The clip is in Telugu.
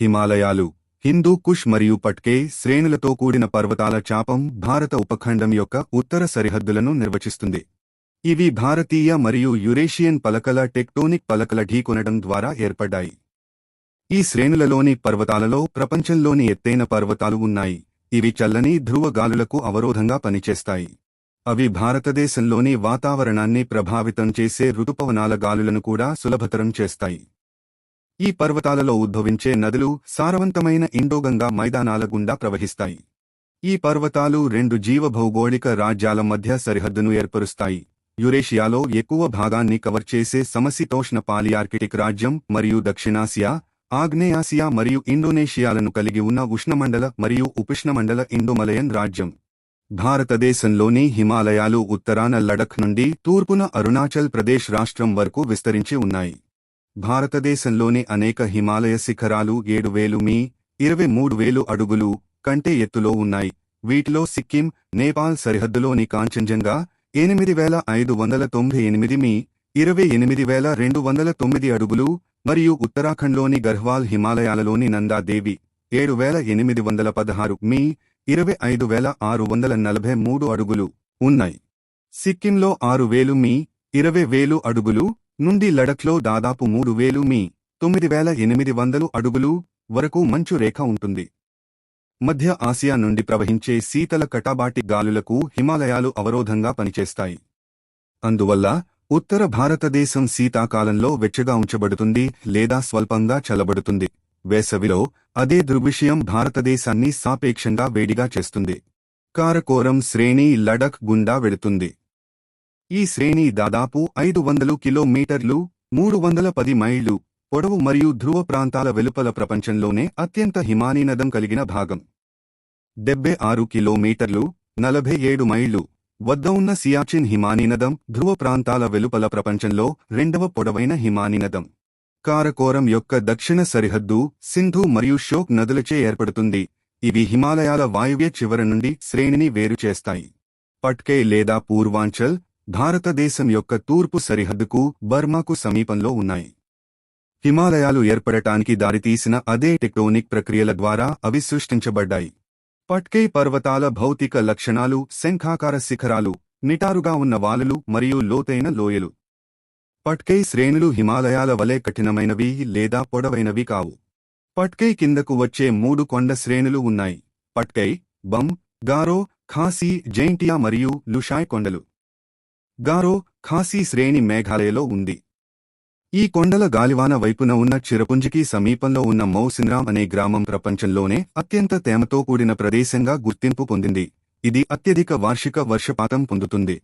హిమాలయాలు హిందూ కుష్ మరియు పట్కే శ్రేణులతో కూడిన పర్వతాల చాపం భారత ఉపఖండం యొక్క ఉత్తర సరిహద్దులను నిర్వచిస్తుంది. ఇవి భారతీయ మరియు యురేషియన్ పలకల టెక్టోనిక్ పలకల ఢీకొనడం ద్వారా ఏర్పడ్డాయి. ఈ శ్రేణులలోని పర్వతాలలో ప్రపంచంలోని ఎత్తైన పర్వతాలు ఉన్నాయి. ఇవి చల్లని ధ్రువ గాలులకు అవరోధంగా పనిచేస్తాయి. అవి భారతదేశంలోని వాతావరణాన్ని ప్రభావితం చేసే ఋతుపవనాల గాలులను కూడా సులభతరం చేస్తాయి. ఈ పర్వతాలలో ఉద్భవించే నదులు సారవంతమైన ఇండోగంగా మైదానాల గుండా ప్రవహిస్తాయి. ఈ పర్వతాలు రెండు జీవభౌగోళిక రాజ్యాల మధ్య సరిహద్దును ఏర్పరుస్తాయి. యురేషియాలో ఎక్కువ భాగాన్ని కవర్ చేసే సమశీతోష్ణ పాలియార్కిటిక్ రాజ్యం మరియు దక్షిణాసియా ఆగ్నేయాసియా మరియు ఇండోనేషియాలను కలిగి ఉన్న ఉష్ణమండల మరియు ఉపష్ణమండల ఇండోమలయన్ రాజ్యం. భారతదేశంలోని హిమాలయాలు ఉత్తరాన లడఖ్ నుండి తూర్పున అరుణాచల్ ప్రదేశ్ రాష్ట్రం వరకు విస్తరించి ఉన్నాయి. భారతదేశంలోని అనేక హిమాలయ శిఖరాలు ఏడు వేలు మీ ఇరవై మూడు వేలు అడుగులు కంటే ఎత్తులో ఉన్నాయి. వీటిలో సిక్కిం నేపాల్ సరిహద్దులోని కాంచంజంగా ఎనిమిది వేల ఐదు వందల తొంభై ఎనిమిది మీ ఇరవై ఎనిమిది వేల రెండు వందల తొమ్మిది అడుగులు మరియు ఉత్తరాఖండ్లోని గర్హ్వాల్ హిమాలయాలలోని నందాదేవి ఏడు వేల ఎనిమిది వందల పదహారు మీ ఇరవై ఐదు వేల ఆరు వందల నలభై మూడు అడుగులు ఉన్నాయి. సిక్కింలో ఆరు వేలు మీ ఇరవై వేలు అడుగులు నుండి లడఖ్లో దాదాపు మూడు వేలు మీ తొమ్మిది వేల ఎనిమిది వందలు అడుగులు వరకు మంచు రేఖ ఉంటుంది. మధ్య ఆసియా నుండి ప్రవహించే శీతల కటాబాటి గాలులకు హిమాలయాలు అవరోధంగా పనిచేస్తాయి. అందువల్ల ఉత్తర భారతదేశం శీతాకాలంలో వెచ్చగా ఉంచబడుతుంది లేదా స్వల్పంగా చల్లబడుతుంది. వేసవిలో అదే దృగ్విషయం భారతదేశాన్ని సాపేక్షంగా వేడిగా చేస్తుంది. కారకోరం శ్రేణి లడఖ్ గుండా వెడుతుంది ఈ శ్రేణి దాదాపు ఐదు వందలు కిలోమీటర్లు మూడు వందల పది మైళ్ళు పొడవు మరియు ధ్రువ ప్రాంతాల వెలుపల ప్రపంచంలోనే అత్యంత హిమానీనదం కలిగిన భాగం. డెబ్బై ఆరు కిలోమీటర్లు నలభై ఏడు మైళ్ళు వద్ద ఉన్న సియాచిన్ హిమానీనదం ధ్రువ ప్రాంతాల వెలుపల ప్రపంచంలో రెండవ పొడవైన హిమానీనదం. కారకోరం యొక్క దక్షిణ సరిహద్దు సింధు మరియు షోక్ నదులచే ఏర్పడుతుంది. ఇవి హిమాలయాల వాయువ్య చివర నుండి శ్రేణిని వేరు చేస్తాయి పట్కే లేదా పూర్వాంచల్ భారతదేశం యొక్క తూర్పు సరిహద్దుకు బర్మాకు సమీపంలో ఉన్నాయి. హిమాలయాలు ఏర్పడటానికి దారితీసిన అదే టెక్టోనిక్ ప్రక్రియల ద్వారా అవి సృష్టించబడ్డాయి. పట్కే పర్వతాల భౌతిక లక్షణాలు శంఖాకార శిఖరాలు నిటారుగా ఉన్న వాలులు మరియు లోతైన లోయలు. పట్కై శ్రేణులు హిమాలయాల వలె కఠినమైనవి లేదా పొడవైనవి కావు. పట్కై కిందకు వచ్చే మూడు కొండ శ్రేణులు ఉన్నాయి. పట్కై బమ్ గారో ఖాసీ జైంటియా మరియు లుషాయ్ కొండలు. గారో ఖాసీ శ్రేణి మేఘాలయలో ఉంది. ఈ కొండల గాలివాన వైపున ఉన్న చిరపుంజికి సమీపంలో ఉన్న మౌసిన్రామ్ అనే గ్రామం ప్రపంచంలోనే అత్యంత తేమతో కూడిన ప్రదేశంగా గుర్తింపు పొందింది. ఇది అత్యధిక వార్షిక వర్షపాతం పొందుతుంది.